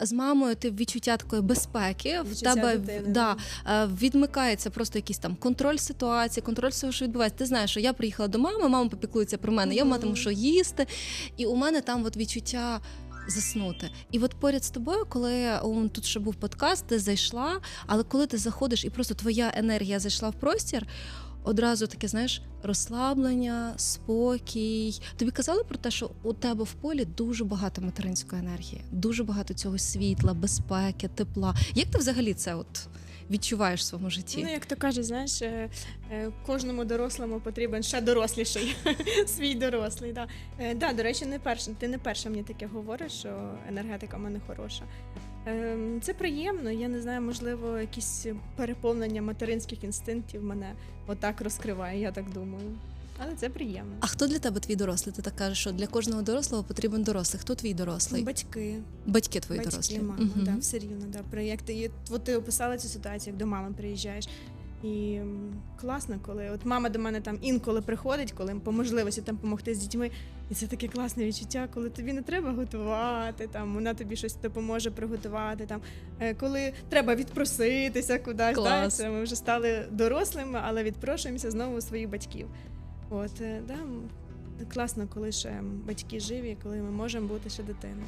з мамою ти відчуття такої безпеки, в тебе дитини, да, е, відмикається просто якийсь там контроль ситуації, контроль всього, що відбувається. Ти знаєш, що я приїхала до мами, мама попіклується про мене, я Мгм. матиму що їсти, і у мене там от відчуття. Заснути, і от поряд з тобою, коли он, тут ще був подкаст, ти зайшла, але коли ти заходиш і просто твоя енергія зайшла в простір, одразу таке, знаєш, розслаблення, спокій. Тобі казали про те, що у тебе в полі дуже багато материнської енергії, дуже багато цього світла, безпеки, тепла. Як ти взагалі це от відчуваєш в своєму житті? Ну, як то кажуть, знаєш, е, е, кожному дорослому потрібен ще доросліший свій дорослий. Да. Е, да, до речі, не перша, ти не перша мені таке говориш, що енергетика в мене хороша. Ем, Це приємно. Я не знаю, можливо, якісь переповнення материнських інстинктів мене отак розкриває, я так думаю. Але це приємно. А хто для тебе твій дорослий? Ти так кажеш, що для кожного дорослого потрібен дорослий. Хто твій дорослий? Батьки, Батьки твої батьки, дорослі. мама, Мгм. да, все рівно. Да. Про як ти, от ти описала цю ситуацію, як до мами приїжджаєш. І м, класно, коли от мама до мене там інколи приходить, коли по можливості там допомогти з дітьми. І це таке класне відчуття, коли тобі не треба готувати, там вона тобі щось допоможе приготувати. Там е, коли треба відпроситися кудись. Да, Клас. це ми вже стали дорослими, але відпрошуємося знову у своїх батьків. От е, да, класно, коли ще батьки живі, коли ми можемо бути ще дитиною.